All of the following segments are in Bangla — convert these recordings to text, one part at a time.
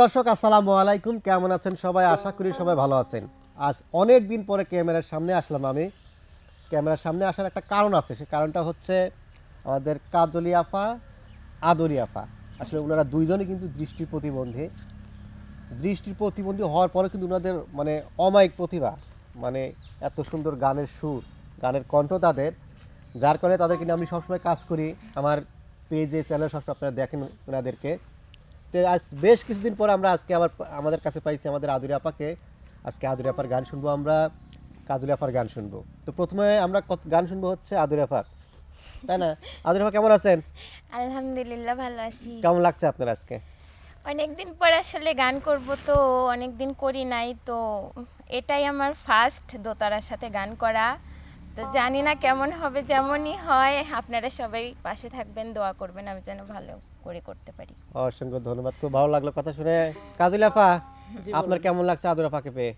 দর্শক, আসসালামু আলাইকুম। কেমন আছেন সবাই? আশা করি সবাই ভালো আছেন। আজ অনেক দিন পরে ক্যামেরার সামনে আসলাম আমি। ক্যামেরার সামনে আসার একটা কারণ আছে। সে কারণটা হচ্ছে আমাদের কাজলি আপা, আদরি আপা। আসলে ওনারা দুইজনই কিন্তু দৃষ্টি প্রতিবন্ধী। দৃষ্টির প্রতিবন্ধী হওয়ার পরে কিন্তু ওনাদের মানে অমায়িক প্রতিভা মানে এত সুন্দর গানের সুর, গানের কণ্ঠ তাদের, যার কারণে তাদেরকে নিয়ে আমি সবসময় কাজ করি। আমার পেজে চ্যানেল সবসময় আপনারা দেখেন ওনাদেরকে আজ বেশ কিছুদিন পর আমরা আজকে আবার আমাদের কাছে পাইছি আমাদের আদুরি আপাকে। আজকে আদুরি আপার গান শুনব আমরা কাজুরি আপার গান শুনব। তো প্রথমে আমরা কত- গান শুনব হচ্ছে আদুরি আপার। তাই না? আদুরি আপা কেমন আছেন? আলহামদুলিল্লাহ ভালো আছি। কেমন লাগছে আপনার আজকে? অনেকদিন পর আসলে গান করব তো অনেকদিন করি নাই তো এটাই আমার ফার্স্ট দোতারার সাথে গান করা। তো জানি না কেমন হবে যেমনই হয় আপনারা সবাই পাশে থাকবেন দোয়া করবেন আমি যেন ভালো করে করতে পারি। অসংখ্য ধন্যবাদ খুব ভালো লাগল কথা শুনে। কাজুলি আপা আপনার কেমন লাগছে আদুরি আপাকে পেয়ে?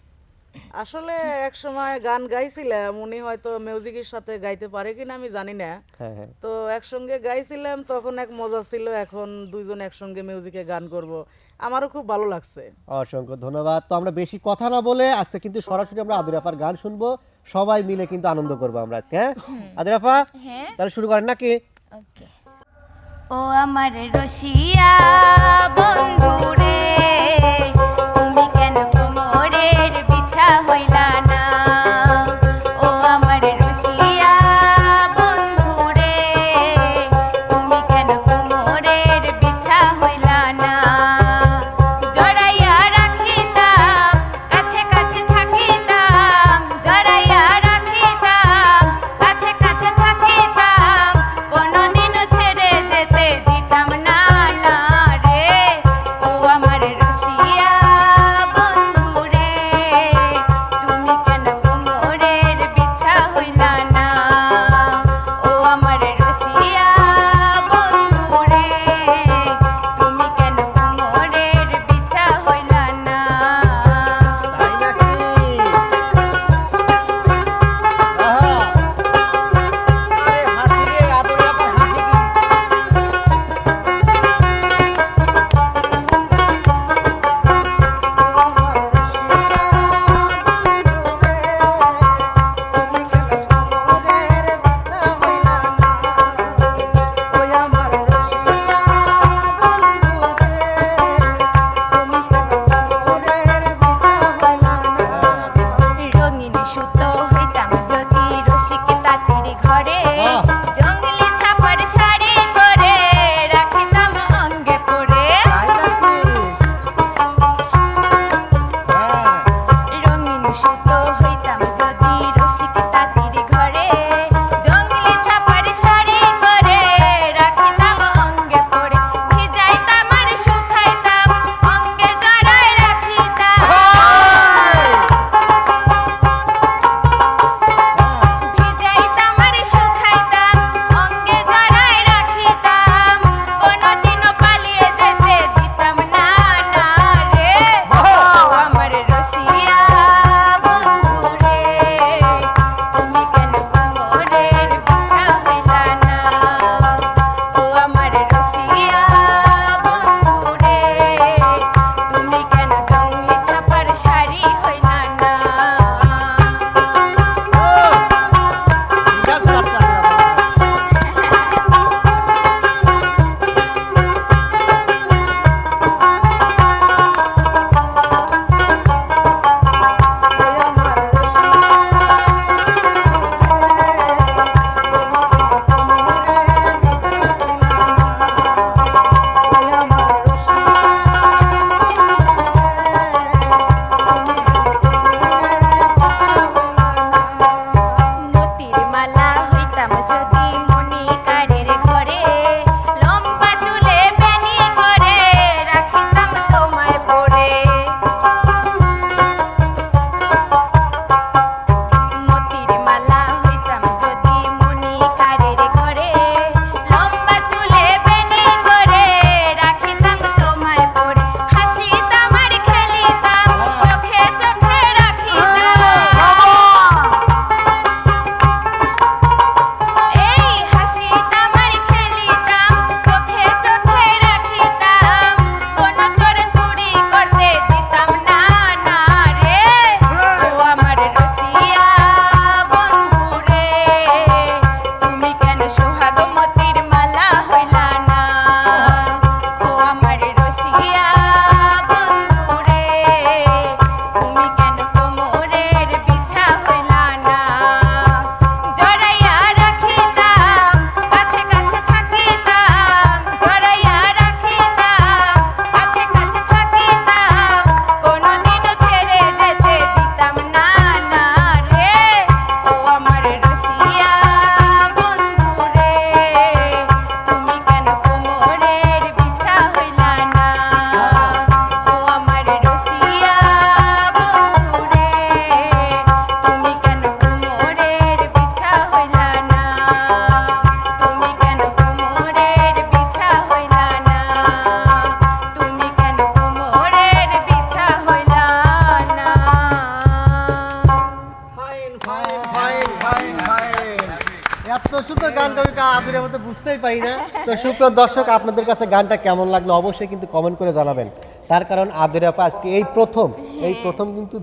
আসলে এক সময় গান গাইছিলাম উনি হয়তো মিউজিকের সাথে গাইতে পারে কিনা আমি জানি না। হ্যাঁ হ্যাঁ। তো একসঙ্গে গাইছিলাম তখন এক মজা ছিল এখন দুইজন একসঙ্গে মিউজিকে গান করব। আমারও খুব ভালো লাগছে। অসংখ্য ধন্যবাদ। তো আমরা বেশি কথা না বলে আজকে কিন্তু সরাসরি আমরা আদিরাফার আপার গান শুনব। সবাই মিলে কিন্তু আনন্দ করব আমরা আজকে হ্যাঁ? আদিরাফা আপা হ্যাঁ। তাহলে শুরু করেন নাকি? ওকে। ও আমার রসিয়া বন্ধু রে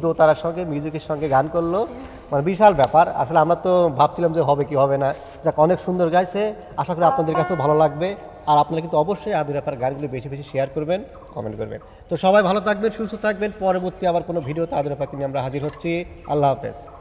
দোতারার সঙ্গে, মিউজিকের সঙ্গে গান করল। মানে বিশাল ব্যাপার। আসলে আমরা তো ভাবছিলাম যে হবে কি হবে না। যাক, অনেক সুন্দর গাইছে। আশা করি আপনাদের কাছেও ভালো লাগবে। আর আপনারা কিন্তু অবশ্যই আদুর ব্যাপার গানগুলো বেশি বেশি শেয়ার করবেন কমেন্ট করবেন। তো সবাই ভালো থাকবেন, সুস্থ থাকবেন। পরবর্তী আবার কোনো ভিডিওতে আদুর ব্যাপারকে নিয়ে আমরা হাজির হচ্ছি। আল্লাহ হাফেজ।